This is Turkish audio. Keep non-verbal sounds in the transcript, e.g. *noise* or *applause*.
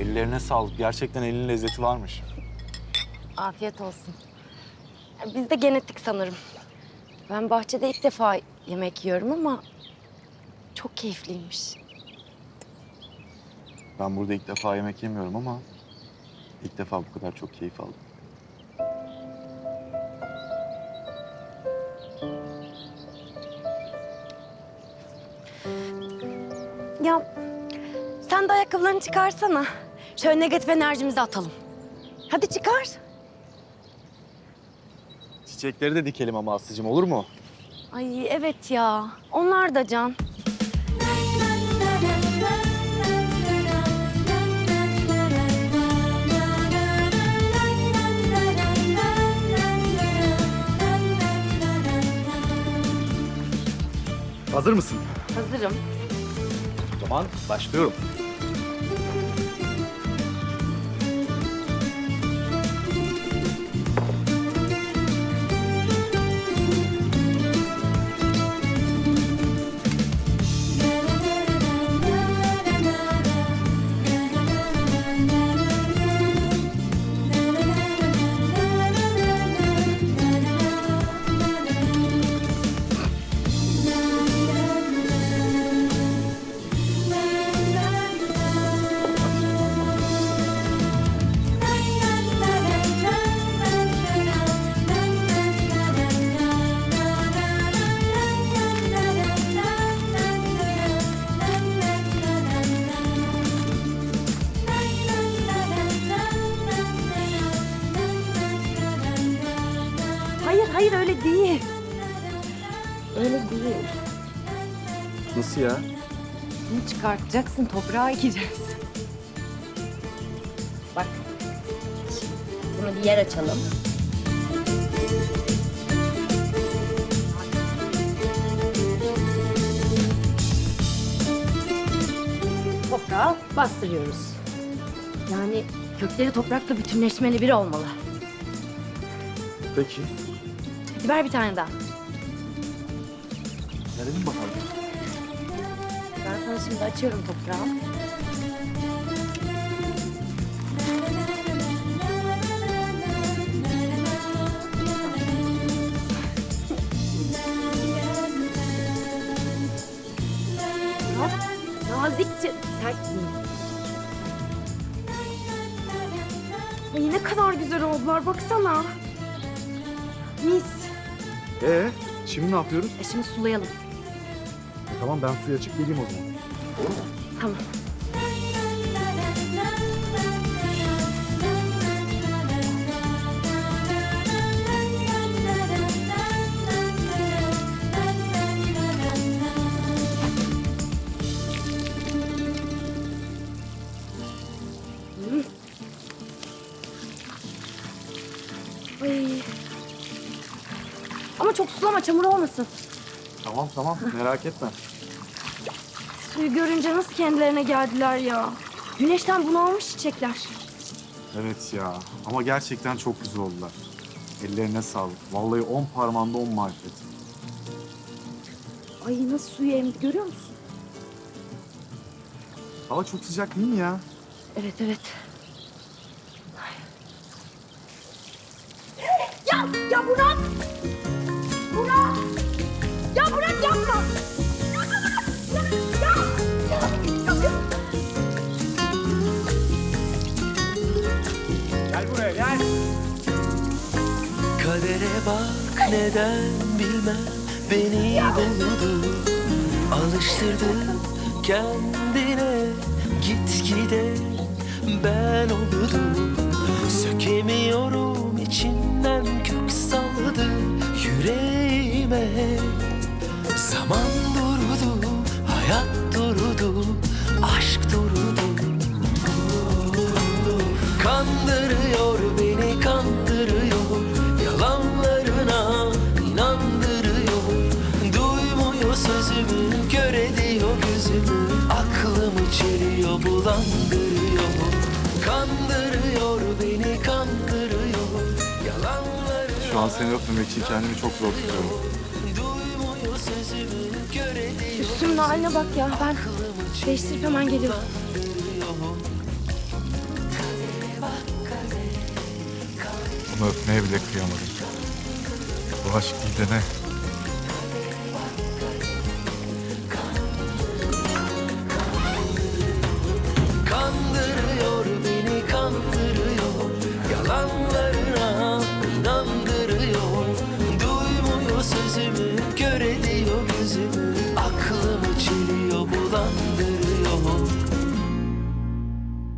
Ellerine sağlık. Gerçekten elin lezzeti varmış. Afiyet olsun. Biz de genetik sanırım. Ben bahçede ilk defa yemek yiyorum ama çok keyifliymiş. Ben burada ilk defa yemek yemiyorum ama ilk defa bu kadar çok keyif aldım. Ya sen de ayakkabılarını çıkarsana. Şöyle negatif enerjimizi atalım. Hadi çıkar. Çiçekleri de dikelim ama Aslı'cığım olur mu? Ay evet ya. Onlar da can. Hazır mısın? Hazırım. O zaman başlıyorum. Hayır öyle değil. Öyle değil. Nasıl ya? Bunu çıkartacaksın, toprağa ekeceğiz. Bak. Bunu bir yer açalım. Toprağa bastırıyoruz. Yani kökleri toprakla bütünleşmeli biri olmalı. Peki. Ver bir tane daha. Verelim bakalım. Ben sana şimdi açıyorum toprağı. Naz- *laughs* Nazikçe sert. Ay ne kadar güzel oldular baksana. Mis. Ee, şimdi ne yapıyoruz? E şimdi sulayalım. E, tamam ben suya açıp geleyim o zaman. Tamam. Çok sulama çamur olmasın. Tamam tamam merak etme. Suyu görünce nasıl kendilerine geldiler ya. Güneşten bunalmış çiçekler. Evet ya ama gerçekten çok güzel oldular. Ellerine sağlık. Vallahi on parmağında on marifet. Ay nasıl suyu emdi görüyor musun? Hava çok sıcak değil mi ya? Evet evet. Ya bak neden bilmem. Beni buldu Alıştırdı kendine. Gitgide ben oldum Sökemiyorum içinden kök saldı yüreğime. Zaman durdu, hayat dolandırıyor Kandırıyor beni kandırıyor Yalanları Şu an seni öpmemek için kendimi çok zor tutuyorum. Duymuyor sözümü göre diyor Üstümün haline bak ya. Ben değiştirip hemen geliyorum. Onu öpmeye bile kıyamadım. Bu aşk değil de ne?